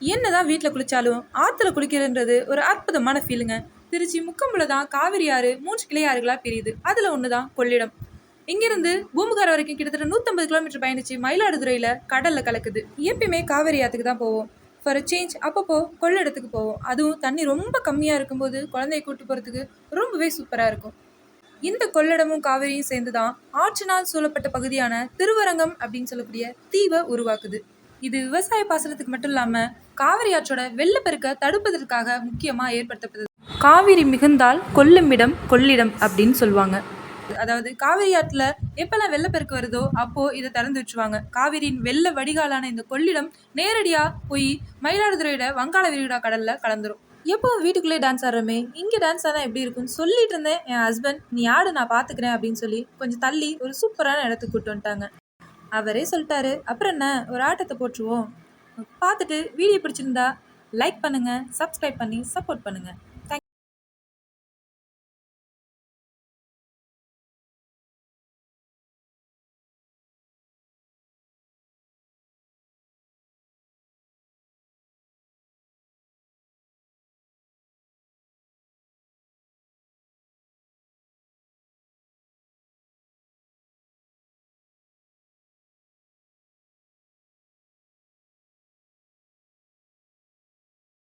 என்னதான் வீட்டில் குளிச்சாலும் ஆற்றுல குளிக்கிறன்றது ஒரு அற்புதமான ஃபீலுங்க திருச்சி முக்கம்புல தான் காவிரி ஆறு மூன்று கிளை ஆறுகளாக பிரியுது. அதில் ஒன்று தான் கொள்ளிடம். இங்கிருந்து பூம்புகார் வரைக்கும் கிட்டத்தட்ட நூற்றம்பது கிலோமீட்டர் பயணிச்சு மயிலாடுதுறையில் கடலில் கலக்குது. எப்பயுமே காவிரி ஆற்றுக்கு தான் போவோம். ஃபார் சேஞ்ச் அப்பப்போ கொள்ளிடத்துக்கு போவோம். அதுவும் தண்ணி ரொம்ப கம்மியாக இருக்கும்போது குழந்தைய கூட்டு போகிறதுக்கு ரொம்பவே சூப்பராக இருக்கும். இந்த கொள்ளிடமும் காவிரியும் சேர்ந்து தான் ஆற்றினால் சூழப்பட்ட பகுதியான திருவரங்கம் அப்படின்னு சொல்லக்கூடிய தீவை உருவாக்குது. இது விவசாய பாசனத்துக்கு மட்டும் இல்லாமல் காவிரி ஆற்றோட வெள்ளப்பெருக்க தடுப்பதற்காக முக்கியமாக ஏற்படுத்தப்பட்டது. காவிரி மிகுந்தால் கொல்லுமிடம் கொள்ளிடம் அப்படின்னு சொல்லுவாங்க. அதாவது காவிரி ஆற்றுல எப்பெல்லாம் வெள்ளப்பெருக்கு வருதோ அப்போ இதை திறந்து வச்சுவாங்க காவிரியின் வெள்ள வடிகாலான இந்த கொள்ளிடம் நேரடியாக போய் மயிலாடுதுறையோட வங்காள விரிகுடா கடல்ல கலந்துரும். எப்போ வீட்டுக்குள்ளே டான்ஸ் ஆடுறோமே? இங்கே டான்ஸ் ஆனா எப்படி இருக்கும்னு சொல்லிட்டு இருந்தேன். என் ஹஸ்பண்ட் நீ ஆடு நான் பார்த்துக்கிறேன் அப்படின்னு சொல்லி கொஞ்சம் தள்ளி ஒரு சூப்பரான இடத்துக்கு கூட்டு வந்துட்டாங்க. அவரே சொல்லிட்டாரு. அப்புறம் என்ன? ஒரு ஆட்டத்தை போட்டுருவோம். பார்த்துட்டு வீடியோ பிடிச்சிருந்தா லைக் பண்ணுங்கள் சப்ஸ்கிரைப் பண்ணி சப்போர்ட் பண்ணுங்கள்